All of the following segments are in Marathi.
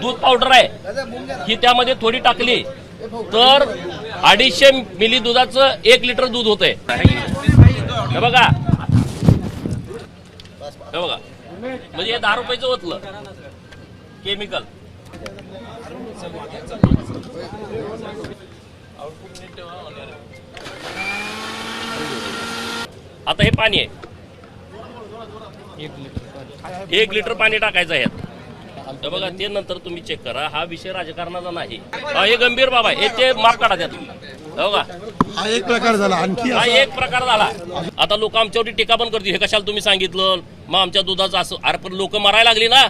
दूध पावडर आहे. ही त्यामध्ये थोडी टाकली तर अडीचशे मिली दुधाचं एक लिटर दूध होतंय. हे बघा. हे बघा. म्हणजे हे दहा रुपयाचं ओतलं. केमिकल. आता हे पाणी आहे. एक लिटर पाणी टाकायचं आहे. हे बघा ते नंतर तुम्ही चेक करा. हा विषय राजकारणाचा नाही. हा हे गंभीर बाब आहे. हे ते माप काढा त्यात हे बघा. हा एक प्रकार झाला. आणखी हा एक प्रकार झाला. आता लोक आमच्यावरती टीका पण करतील. हे कशाला तुम्ही सांगितलं? मग आमच्या दुधाचं असं अरे पण लोक मरायला लागली ना.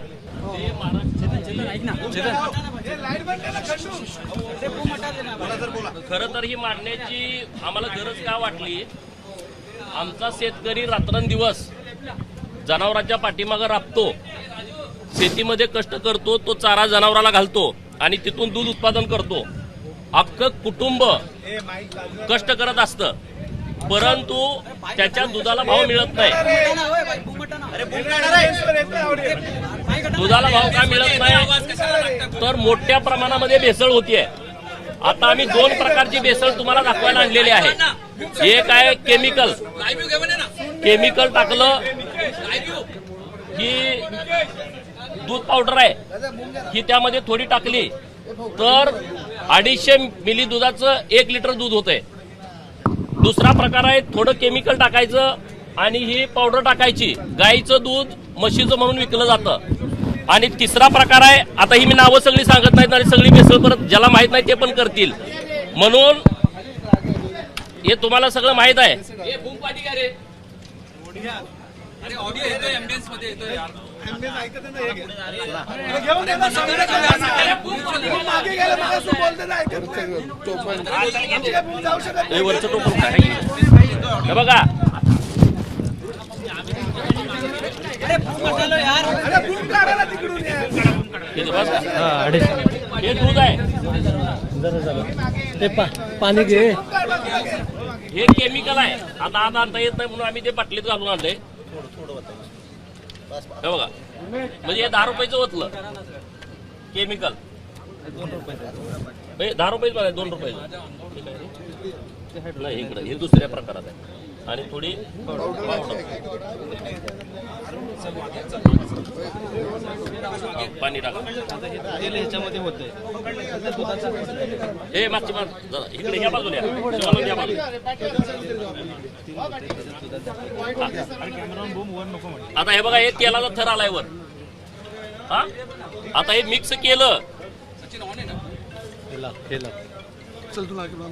खर तर ही मांडण्याची आम्हाला गरज का वाटली? आमचा शेतकरी रात्रंदिवस जनावरांच्या पाठीमागं राबतो. शेतीमध्ये कष्ट करतो तो चारा जनावराला घालतो आणि तिथून दूध उत्पादन करतो. अख्खं कुटुंब कष्ट करत असतं. परंतु त्याच्या दुधाला भाव मिळत नाही. दुधाला भाव का मिळत नाही? तर मोठ्या प्रमाणामध्ये भेसळ होतीये. आता आम्ही दोन प्रकारची भेसळ तुम्हाला दाखवायला आणलेली आहे. एक आहे केमिकल. केमिकल टाकलं की दूध पावडर आहे. ही त्यामध्ये थोडी टाकली. तर अडीचशे मिली दुधाचं एक लिटर दूध होतंय. दुसरा प्रकार आहे थोडं केमिकल टाकायचं आणि ही पावडर टाकायची. गाईचं दूध म्हशीचं म्हणून विकलं जातं. आणि तिसरा प्रकार आहे आता ही मी नावं सगळी सांगत नाहीत आणि सगळी मिसळ परत ज्याला माहीत नाही ते पण करतील. म्हणून हे तुम्हाला सगळं माहीत आहे. हे हे बघा. हे. हे दूध आहे. ते पाणी घे. हे केमिकल आहे. आता आता आणता येत नाही म्हणून आम्ही ते बाटलीत घालून आणले. हे बघा. म्हणजे हे दहा रुपयाचं ओतलं. केमिकल दहा रुपयेच पण आहे दोन रुपयाचं. नाही इकडं. हे दुसऱ्या प्रकारात आहे. आणि थोडी पाणी टाका. तेल ह्याच्यामध्ये होतंय हे मागची जरा इकडे ह्या बाजूला या. या बाजूला. आता हे बघा हे तेलाचा थर आलाय वर. हा? आता हे मिक्स केलं. हेला हेला चल तुला किंवा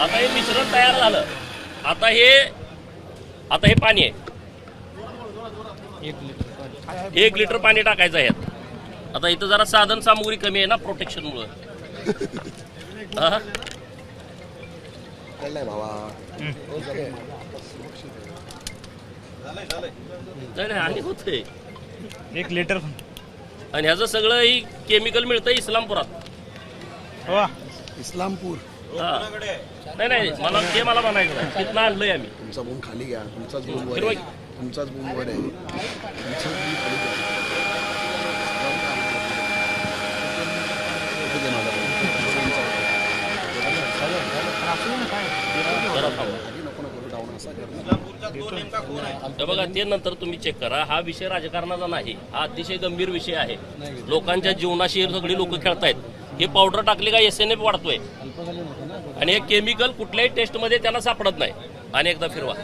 आता हे मिश्रण तयार झालं. आता हे आता हे पाणी आहे. एक लिटर पाणी एक लिटर पाणी टाकायचं आहे. आता इथं जरा साधन सामुग्री कमी आहे ना प्रोटेक्शन मुळे. कळलंय नाही नाही, आणि होतंय एक लिटर आणि ह्याचं सगळं ही केमिकल मिळतं इस्लामपुरात हो इस्लामपूर हा. नाही नाही मला ते मला म्हणायचं नाही तिथनं आणलंय आम्ही तुमचा बूम खाली घ्या तुमचाच बूम वर आहे तुमचाच वर आहे तुमचाच बूम खाली घ्या. इथे दे मला. जरा थांबा. खाली नको ना करू डाऊन असा कर ना. हे बघा ते नंतर तुम्ही चेक करा. हा विषय राजकारणाचा नाही. हा अतिशय गंभीर विषय आहे. लोकांच्या जीवनाशी सगळी लोक खेळतायत. हे पावडर टाकली का एस एन एफ वाढतोय. आणि हे केमिकल कुठल्याही टेस्टमध्ये त्यांना सापडत नाही. आणि एकदा फिरवा.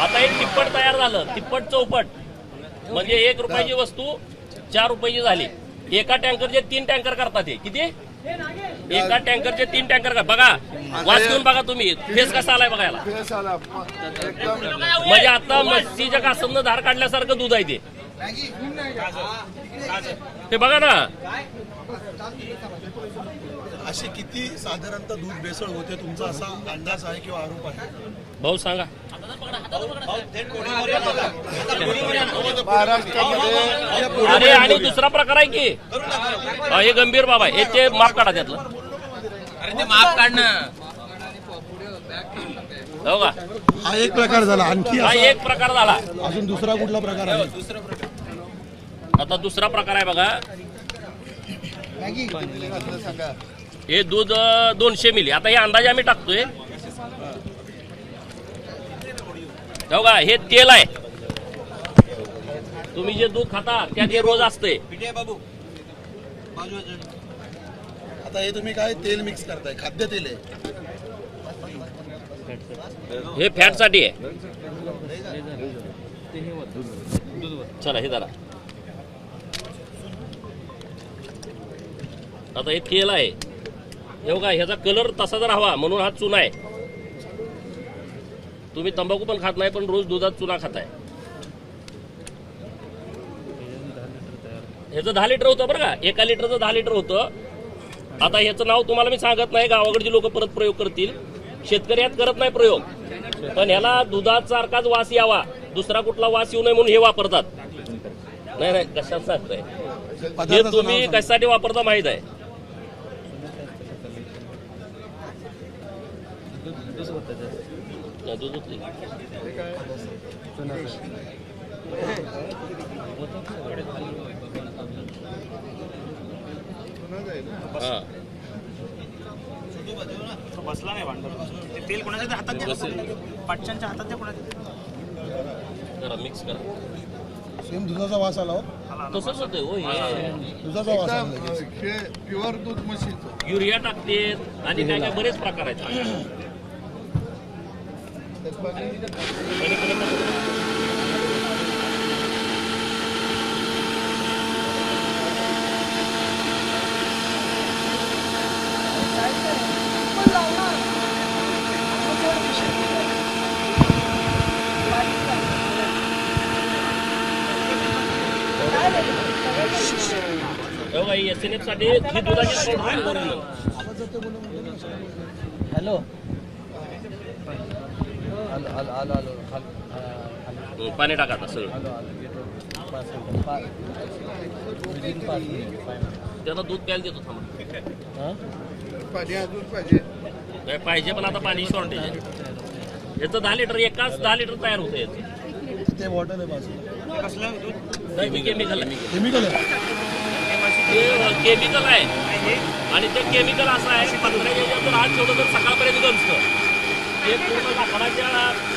आता हे तिप्पट तयार झालं. तिप्पट चौपट. म्हणजे एक रुपयाची वस्तू चार रुपयाची झाली. एका टँकरचे तीन टँकर करतात हे. किती? एका टँकरचे तीन टँकर कर. बघा वाच घेऊन बघा तुम्ही. फेस कसा आलाय बघायला. म्हणजे आता मस्तीच्या कासन धार काढल्यासारखं दूध आहे ते. हे बघा ना. असे किती साधारणतः दूध भेसळ होते? तुमचा असा अंदाज आहे किंवा आरोप आहे? भाऊ सांगा. महाराष्ट्रामध्ये अरे आणि दुसरा प्रकार आहे की? हा, हे गंभीर बाबा आहे. हे ते माप काढा त्यातलं. अरे ते माप काढणं. हो का? हा एक प्रकार झाला आणखी हा असा. एक प्रकार झाला. अजून दुसरा कुठला प्रकार आहे? आता दुसरा प्रकार आहे बघा. सांगा हे दूध दोनशे मिली. आता हे अंदाजे आम्ही टाकतोय. हो का? हे तेल आहे. तुम्ही जे दूध खाता त्यात हे रोज असते आता हे तुम्ही काय तेल मिक्स करताय? खाद्य तेल आहे. हे फॅटसाठी आहे चला हे जरा आता हे तेल आहे. हे बघा ह्याचा कलर तसा जर हवा म्हणून हा चुना आहे. तुम्ही तंबाखू पण खात नाही पण रोज दुधात चुना खाताय. ह्याचं दहा लिटर होतं बरं का? एका लिटरचं दहा लिटर होतं. आता ह्याचं नाव तुम्हाला मी सांगत नाही गावाकडची लोक परत प्रयोग करतील. शेतकरी यात करत नाही प्रयोग. पण ह्याला दुधाचा सारखाच वास यावा. दुसरा कुठला वास येऊ नये म्हणून हे वापरतात. नाही नाही कशात सांगताय? हे तुम्ही. कशासाठी वापरता माहीत आहे? दूध होते. हा. बसला नाही भांडण. ते तेल कोणाच्या हातात. द्या. हातात द्या कोणाच्या जरा मिक्स करा. सेम दुधाचा वास आला हो. तसंच होतंय हो हे दुधाचा वास आला प्युअर दूध म्हशीचं युरिया टाकते आणि काय काय बरेच प्रकार आहेत. एस एन एफसाठी ही दुधाची powder आहे original. हॅलो आलो आलो आलो आलो खाल. हं, पाणी टाका आता सगळं. त्याला दूध प्यायला देतो थांबा. हा? पाहिजे काय पाहिजे. पण आता पाणी शॉर्टेज आहे. याचं दहा लिटर एकाच दहा लिटर तयार होतं याचं. ते बॉटल आहे कसलं दूध? केमिकल आहे. केमिकल आहे. ते केमिकल आहे. आणि ते केमिकल असं आहे पंधरा जर आज ठेवलं तर सकाळपर्यंत गमतं ते पूर्ण लाकडाच्या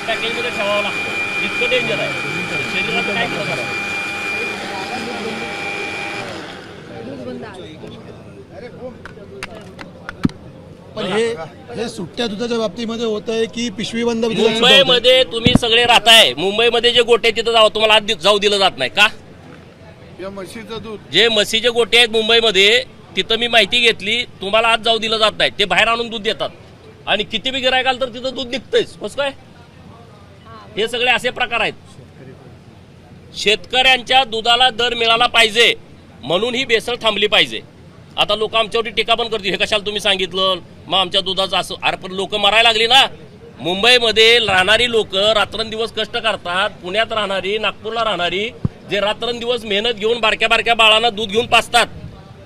पॅकेजमध्ये ठेवावं लागतं. इतकं डेंजर आहे. शरीरात काय. पण हे हे सुट्ट्या दुधाच्या बाबतीमध्ये होत आहे की सुद्धा होतंय? मुंबईमध्ये तुम्ही सगळे राहताय. मुंबईमध्ये जे गोटे तिथं जावं. तुम्हाला दि- जाऊ दिलं जात नाही. का? या म्हशीचं दूध. जे म्हशीचे गोटे आहेत मुंबईमध्ये तिथं मी माहिती घेतली तुम्हाला आज जाऊ दिलं जात नाही. ते बाहेर आणून दूध देतात. आणि किती बी गिरायकाल तर तिथं दूध निघतंयच. बस काय? हे सगळे असे प्रकार आहेत. शेतकऱ्यांच्या दुधाला दर मिळाला पाहिजे म्हणून ही बेसळ थांबली पाहिजे. आता लोक आमच्यावरती टीका पण करतील. हे कशाला तुम्ही सांगितलं? मग आमच्या दुधाचं असं अरे पण लोक मरायला लागली ना. मुंबईमध्ये राहणारी लोक रात्रंदिवस कष्ट करतात. पुण्यात राहणारी नागपूरला राहणारी जे रात्रंदिवस मेहनत घेऊन बारक्या बारक्या बाळांना दूध घेऊन पाचतात.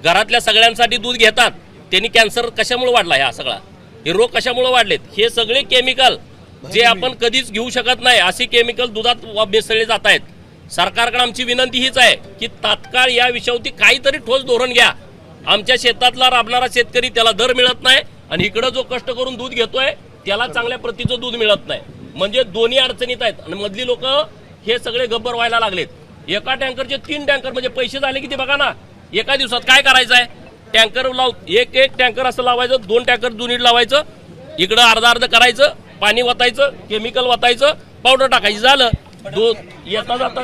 घरातल्या सगळ्यांसाठी दूध घेतात. त्यांनी कॅन्सर कशामुळे वाढला ह्या सगळा? हे रोग कशामुळे वाढलेत? हे सगळे केमिकल जे आपण कधीच घेऊ शकत नाही असे केमिकल दुधात मिसळले जात आहेत. सरकारकडे आमची विनंती हीच आहे की तात्काळ या विषयावरती काहीतरी ठोस धोरण घ्या. आमच्या शेतातला राबणारा शेतकरी त्याला दर मिळत नाही आणि इकडं जो कष्ट करून दूध घेतोय त्याला चांगल्या प्रतीचं दूध मिळत नाही. म्हणजे दोन्ही अडचणीत आहेत आणि मधली लोक हे सगळे गब्बर व्हायला लागलेत. एका टँकरचे तीन टँकर म्हणजे पैसे झाले किती बघा ना एका दिवसात काय करायचं आहे टँकर लाव एक एक टँकर असं लावायचं दोन टँकर युनिट लावायचं. इकडं अर्धा अर्ध करायचं पाणी वतायचं केमिकल वतायचं पावडर टाकायचं. झालं. दूध येता जाता.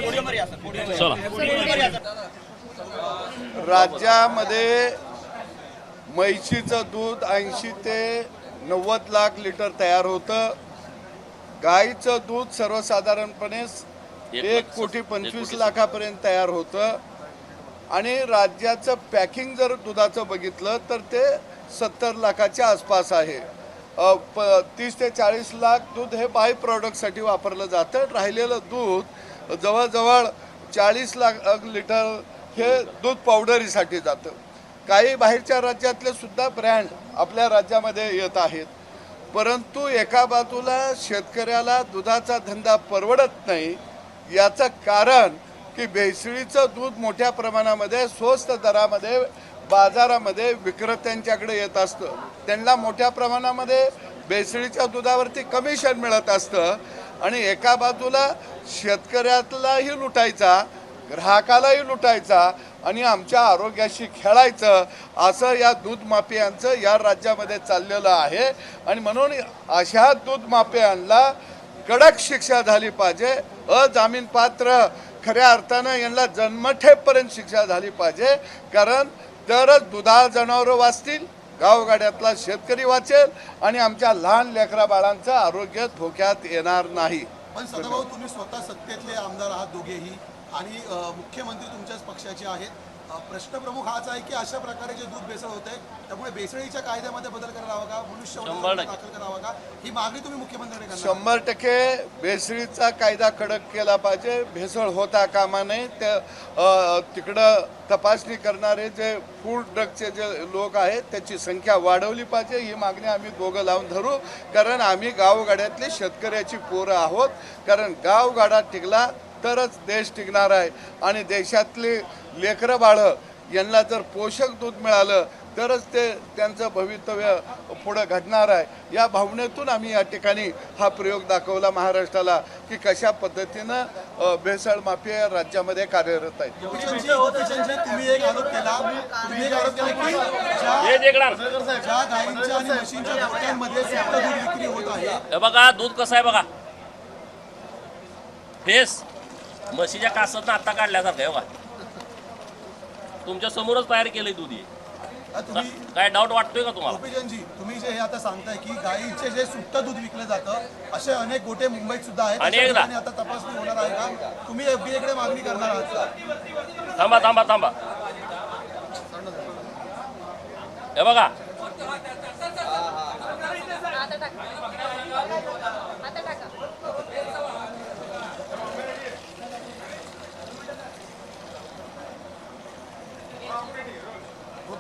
चला. राज्यामध्ये म्हैशीचं दूध ऐंशी ते नव्वद लाख लिटर तयार होतं. गाईचं दूध सर्वसाधारणपणे एक कोटी पंचवीस लाखापर्यंत तयार होतं. आणि राज्याचं पॅकिंग जर दुधाचं बघितलं तर ते सत्तर लाखाच्या आसपास आहे. प तीस ते चाळीस लाख दूध हे बाय प्रॉडक्टसाठी वापरलं जातं. राहिलेलं दूध जवळजवळ चाळीस लाख लिटर हे दूध पावडरीसाठी जातं. काही बाहेरच्या राज्यातले सुद्धा ब्रँड आपल्या राज्यामध्ये येत आहेत. परंतु एका बाजूला शेतकऱ्याला दुधाचा धंदा परवडत नाही याचं कारण की भेसळीचं दूध मोठ्या प्रमाणामध्ये स्वस्त दरामध्ये बाजारामध्ये विक्रेत्यांच्याकडे येत असतं. त्यांना मोठ्या प्रमाणामध्ये भेसळीच्या दुधावरती कमिशन मिळत असतं आणि एका बाजूला शेतकऱ्यातलाही लुटायचा ग्राहकालाही लुटायचा आणि आमच्या आरोग्याशी खेळायचं असं या दूध माफियांचं या राज्यामध्ये चाललेलं आहे. आणि म्हणून अशा दूध माफियांना कडक शिक्षा झाली पाहिजे अजामीनपात्र खऱ्या अर्थानं यांना जन्मठेपर्यंत शिक्षा झाली पाहिजे. कारण तरच दुधाळ जनावरं वाचतील गावगाड्यातला शेतकरी वाचेल आणि आमच्या लहान लेकरा बाळांचं आरोग्य धोक्यात येणार नाही. पण सदाभाऊ तुम्ही स्वतः सत्तेतले आमदार आहात दोघेही आणि मुख्यमंत्री तुमच्याच पक्षाचे आहेत. प्रश्न प्रमुख हाच आहे की अशा प्रकारे जे दूध बेसळ होत त्यामुळे बेसळीच्या कायद्यामध्ये बदल करायला हवा का? मनुष्य शंभर टक्के. दाखल करावा का? ही मागणी तुम्ही मुख्यमंत्र्यांकडे शंभर टक्के भेसळीचा कायदा कडक केला पाहिजे. भेसळ होता कामा नये. त्या तिकडं तपासणी करणारे जे फूड ड्रगचे जे लोक आहेत त्याची संख्या वाढवली पाहिजे. ही मागणी आम्ही दोघं लावून धरू. कारण आम्ही गावगाड्यातली शेतकऱ्याची पोरं आहोत. कारण गावगाडा टिकला तरच देश टिकणार आहे. आणि देशातली लेकरं बाळं यांना जर पोषक दूध मिळालं तरच ते त्यांचं भवितव्य पुढं घडणार आहे. या भावनेतून आम्ही या ठिकाणी हा प्रयोग दाखवला महाराष्ट्राला की कशा पद्धतीनं भेसळ माफिया या राज्यामध्ये कार्यरत आहेत. बघा दूध कसं आहे बघा. फेस. म्हशीच्या कासात आता काढल्यासारखं आहे बघा. तुमच्या समोरच तयार केलंय दूध हे. तुम्ही काय डाऊट वाटतोय का तुम्हाला? गोपीचंदजी तुम्ही जे हे आता सांगताय की गायीचे जे सुट्ट दूध विकलं जातं असे अनेक गोटे मुंबईत सुद्धा आहेत. अनेकदा. त्याच्या ठिकाणी आता तपासणी होणार आहे का? तुम्ही एफडीए कडे मागणी करणार आहात का? थांबा थांबा थांबा. हे बघा आता टाका आता टाका गोपीचंदजी तुम्ही एफडीए कडे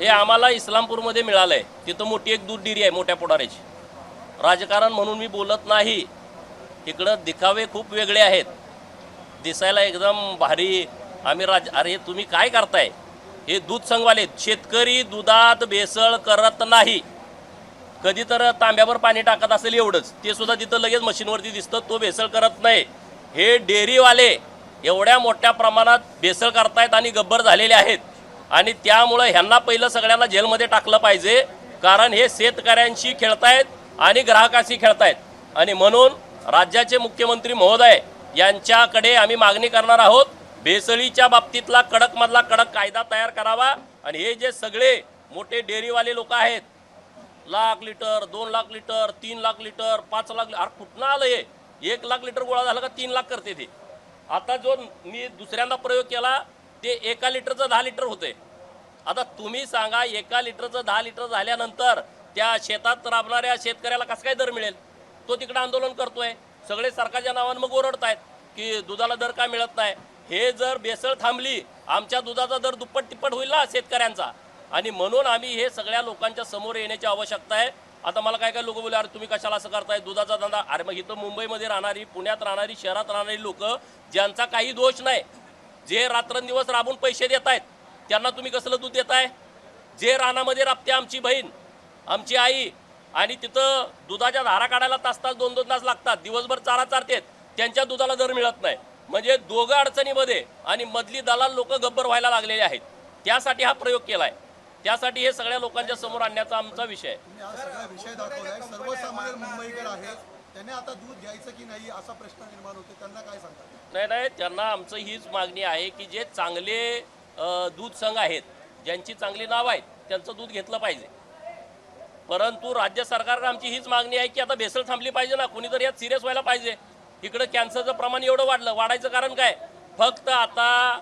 हे आम्हाला इस्लामपूरमध्ये मिळालं आहे तिथं मोठी एक दूध डेअरी आहे मोठ्या पुढाऱ्याची. राजकारण म्हणून मी बोलत नाही. इकडं दिखावे खूप वेगळे आहेत. दिसायला एकदम भारी. आम्ही राज अरे तुम्ही काय करताय? हे दूध संघवाले शेतकरी दुधात भेसळ करत नाही. कधी तर तांब्यावर पाणी टाकत असेल एवढंच. ते सुद्धा तिथं लगेच मशीनवरती दिसतं तो भेसळ करत नाही. हे डेअरीवाले एवढ्या मोठ्या प्रमाणात भेसळ करतायत आणि गब्बर झालेले आहेत. आणि त्यामुळं ह्यांना पहिलं सगळ्यांना जेलमध्ये टाकलं पाहिजे कारण हे शेतकऱ्यांशी खेळतायत आणि ग्राहकाशी खेळतायत. आणि म्हणून राज्याचे मुख्यमंत्री महोदय यांच्याकडे आम्ही मागणी करणार आहोत भेसळीच्या बाबतीतला कडकमधला कडक कायदा तयार करावा. आणि हे जे सगळे मोठे डेअरीवाले लोक आहेत लाख लिटर दोन लाख लिटर तीन लाख लिटर पाच लाख अरे कुठनं आलं हे? एक लाख लिटर गोळा झाला का तीन लाख करते ते. आता जो मी दुसऱ्यांदा प्रयोग केला ते एका लिटरचं दहा लिटर होते. आता तुम्ही सांगा एका लिटरचं दहा लिटर झाल्यानंतर त्या शेतात राबणाऱ्या शेतकऱ्याला कसं काय दर मिळेल? तो तिकडं आंदोलन करतोय. सगळे सरकारच्या नावानं मग ओरडतायत की दुधाला दर का मिळत नाही? हे जर बेसळ थांबली आमच्या दुधाचा दर दुप्पट तिप्पट होईल ना शेतकऱ्यांचा? आणि म्हणून आम्ही हे सगळ्या लोकांच्या समोर येण्याची आवश्यकता आहे. आता मला काय काय लोक बोलले अरे तुम्ही कशाला असं करताय? दुधाचा धंदा अरे मग इथं मुंबईमध्ये राहणारी पुण्यात राहणारी शहरात राहणारी लोक ज्यांचा काही दोष नाही जे रात्रंदिवस राबून पैसे देत आहेत त्यांना तुम्ही कसलं दूध देताय? जे रानामध्ये राबते आमची बहीण आमची आई आणि तिथं दुधाच्या धारा काढायला तास तास दोन दोन तास लागतात दिवसभर चारा चारतेत त्यांच्या दुधाला दर मिळत नाही. म्हणजे दोघं अडचणीमध्ये आणि मधली दलाल लोक गब्बर व्हायला लागलेले आहेत. त्यासाठी हा प्रयोग केला आहे त्यासाठी हे सगळ्या लोकांच्या समोर आणण्याचा आमचा विषय आहे. त्यांनी आता दूध घ्यायचं की नाही असा प्रश्न निर्माण होतो त्यांना काय सांगतात? नाही नाही त्यांना आमचं हीच मागणी आहे की जे चांगले दूध संघ आहेत ज्यांची चांगली नाव आहेत त्यांचं दूध घेतलं पाहिजे. परंतु राज्य सरकारकडे आमची हीच मागणी आहे की आता भेसळ थांबली पाहिजे ना कोणीतरी यात सिरियस व्हायला पाहिजे. इकडं कॅन्सरचं प्रमाण एवढं वाढलं वाढायचं कारण काय? फक्त आता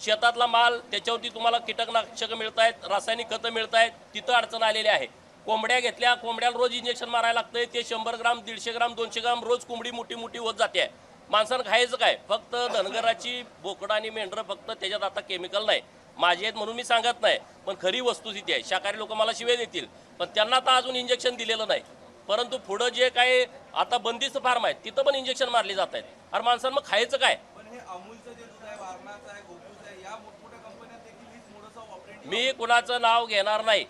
शेतातला माल त्याच्यावरती तुम्हाला कीटकनाशकं मिळत आहेत रासायनिक खतं मिळत आहेत तिथं अडचण आलेली आहे. कोंबड्या घेतल्या कोंबड्याला रोज इंजेक्शन मारायला लागतंय. ते शंभर ग्राम दीडशे ग्राम दोनशे ग्राम रोज कोंबडी मोठी मोठी होत जाते. माणसानं खायचं काय? फक्त धनगराची बोकडं आणि मेंढरं फक्त त्याच्यात आता केमिकल नाही. माझी आहेत म्हणून मी सांगत नाही. पण खरी वस्तुस्थिती आहे. शाकाहारी लोक मला शिवे देतील. पण त्यांना आता अजून इंजेक्शन दिलेलं नाही. परंतु पुढं जे काय आता बंदिस्त फार्म आहेत तिथं पण इंजेक्शन मारले जात आहेत. अरे माणसानं मग खायचं काय? आहे आहे आहे मी कुणाचं नाव घेणार नाही.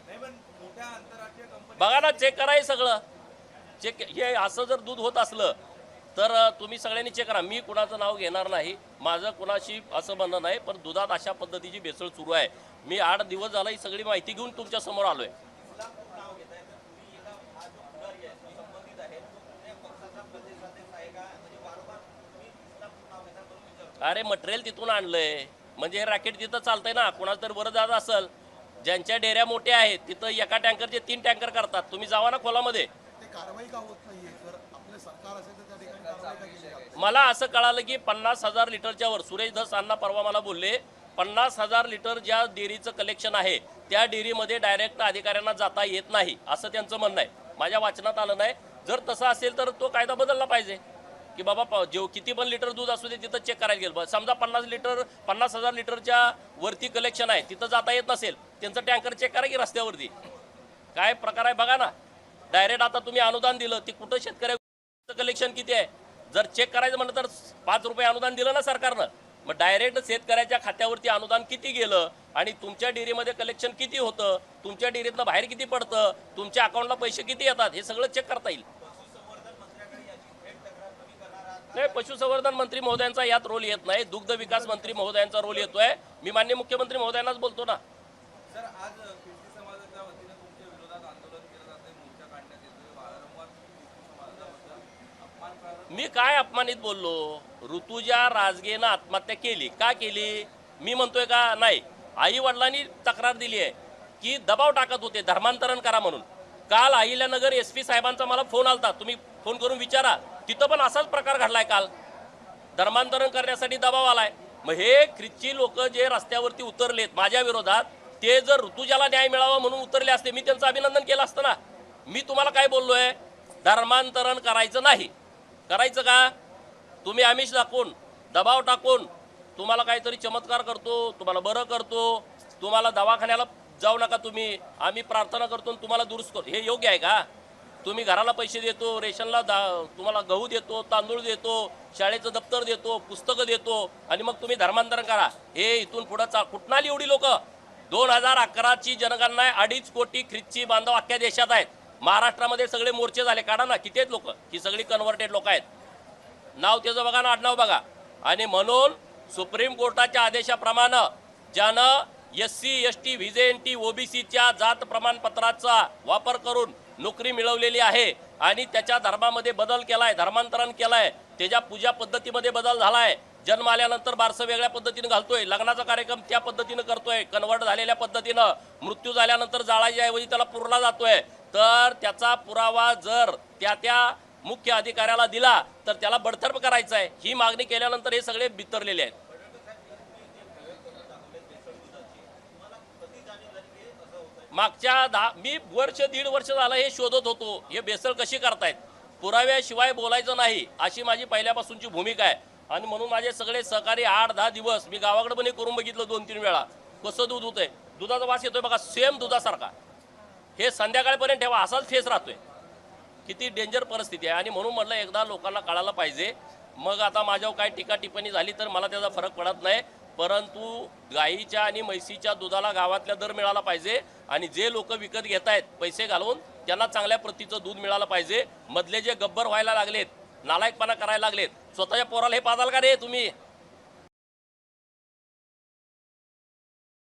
बघा ना चेक करा हे सगळं. चेक हे असं जर दूध होत असलं तर तुम्ही सगळ्यांनी चेक करा. मी कुणाचं नाव घेणार नाही माझं कुणाशी असं म्हणणं नाही पण दुधात अशा पद्धतीची भेसळ सुरू आहे. मी आठ दिवस झाला ही सगळी माहिती घेऊन तुमच्यासमोर आहे अरे मटेरियल तिथून आणलंय. म्हणजे हे रॅकेट तिथं चालतंय ना. कुणाचं तरी बरं जात असेल. ज्यांच्या डेऱ्या मोठ्या आहेत तिथं एका टँकरचे तीन टँकर करतात. तुम्ही जावा ना खोलामध्ये? मला असं कळालं की पन्नास हजार लिटरच्या वर सुरेश धस अण्णा परवा मला बोलले पन्नास हजार लिटर ज्या डेअरीचं कलेक्शन आहे त्या डेअरीमध्ये डायरेक्ट अधिकाऱ्यांना जाता येत नाही असं त्यांचं म्हणणं आहे. माझ्या वाचनात आलं नाही. जर तसं असेल तर तो कायदा बदलला पाहिजे. की बाबा जेव किती पण लिटर दूध असू दे तिथं चेक करायला गेलं. समजा पन्नास लिटर पन्नास हजार लिटरच्या वरती कलेक्शन आहे तिथं जाता येत नसेल. त्यांचं टँकर चेक करा की रस्त्यावरती. काय प्रकार आहे बघा ना. डायरेक्ट आता तुम्ही अनुदान दिलं ती कुठं शेतकऱ्या कलेक्शन किती आहे? जर चेक करायचं म्हणलं तर पाच रुपये अनुदान दिलं ना सरकारनं. मग डायरेक्ट शेतकऱ्याच्या खात्यावरती अनुदान किती गेलं आणि तुमच्या डेअरीमध्ये कलेक्शन किती होतं? तुमच्या डेअरीतनं बाहेर किती पडतं? तुमच्या अकाउंटला पैसे किती येतात? हे सगळं चेक करता येईल. नाही पशुसंवर्धन मंत्री महोदयांचा यात रोल येत नाही. दुग्ध विकास मंत्री महोदयांचा रोल येतोय. मी मान्य मुख्यमंत्री महोदयांनाच बोलतो ना. सर आज ख्रिस्ती समाजाच्या वतीनं तुमच्या विरोधात आंदोलन केलं जाते मोर्चा काढण्यात येतोय. वारंवार ख्रिस्ती अपमान करत मी काय अपमानित बोललो? ऋतुजा राजगेनं आत्महत्या केली. का केली? मी म्हणतोय का? नाही. आई वडिलांनी तक्रार दिली आहे की दबाव टाकत होते. धर्मांतरण करा म्हणून. काल अहिल्यानगर एस पी साहेबांचा मला फोन आलता. तुम्ही फोन करून विचारा. तिथं पण असाच प्रकार घडलाय काल. धर्मांतरण करण्यासाठी दबाव आलाय. मग हे ख्रिस्ती लोक जे रस्त्यावरती उतरलेत माझ्या विरोधात ते जर ऋतुजाला न्याय मिळावा म्हणून उतरले असते मी त्यांचं अभिनंदन केलं असतं ना. मी तुम्हाला काय बोललो आहे धर्मांतरण करायचं नाही. करायचं का? तुम्ही आमिष दाखवून दबाव टाकून तुम्हाला काहीतरी चमत्कार करतो तुम्हाला बरं करतो तुम्हाला दवाखान्याला जाऊ नका तुम्ही. आम्ही प्रार्थना करतो आणि तुम्हाला दुरुस्त करतो. हे योग्य आहे का? तुम्ही घराला पैसे देतो रेशनला दा तुम्हाला गहू देतो तांदूळ देतो शाळेचं दप्तर देतो पुस्तकं देतो आणि मग तुम्ही धर्मांतरण करा. हे इथून पुढं चा कुठं आली एवढी लोक? दोन हजार अकराची जनगणना आहे. अडीच कोटी ख्रिस्ती बांधव अख्ख्या देशात आहेत. महाराष्ट्रामध्ये सगळे मोर्चे झाले. काढा ना कितीच लोक? ही सगळी कन्व्हर्टेड लोक आहेत. नाव त्याचं बघा ना आडनाव बघा. आणि म्हणून सुप्रीम कोर्टाच्या आदेशाप्रमाणे ज्यानं S C S T V J N T ओबीसीच्या जात प्रमाणपत्राचा वापर करून नोकरी मिळवलेली आहे आणि त्याच्या धर्मामध्ये बदल केला आहे धर्मांतरण केलाय त्याच्या पूजा पद्धतीमध्ये बदल झाला आहे जन्म आल्यानंतर बारसं वेगळ्या पद्धतीनं घालतोय लग्नाचा कार्यक्रम त्या पद्धतीनं करतोय कन्वर्ट झालेल्या पद्धतीनं मृत्यू झाल्यानंतर जाळाच्या ऐवजी त्याला पुरला जातोय. तर त्याचा पुरावा जर त्या त्या मुख्य अधिकाऱ्याला दिला तर त्याला बडतर्फ करायचं आहे ही मागणी केल्यानंतर हे सगळे बितरलेले आहेत. मागच्या दहा मी वर्ष दीड वर्ष झालं हे शोधत होतो हे बेसळ कशी करतायत? पुराव्याशिवाय बोलायचं नाही अशी माझी पहिल्यापासूनची भूमिका आहे. आणि म्हणून माझे सगळे सहकारी आठ दहा दिवस मी गावाकडे पण हे करून बघितलं दोन तीन वेळा. कसं दूध होतंय? दुधाचा वास येतोय बघा सेम दुधासारखा. हे संध्याकाळपर्यंत ठेवा असाच फेस राहतोय. किती डेंजर परिस्थिती आहे. आणि म्हणून म्हटलं एकदा लोकांना कळायला पाहिजे. मग आता माझ्यावर काय टीका टिप्पणी झाली तर मला त्याचा फरक पडत नाही. परंतु गाईच्या आणि म्हैसीच्या दुधाला गावातल्या दर मिळाला पाहिजे. आणि जे लोक विकत घेत आहेत पैसे घालून त्यांना चांगल्या प्रतीचं दूध मिळालं पाहिजे. मधले जे गब्बर व्हायला लागलेत नालायकपणा करायला लागलेत. स्वतःच्या पोराला हे पाजाल का रे तुम्ही?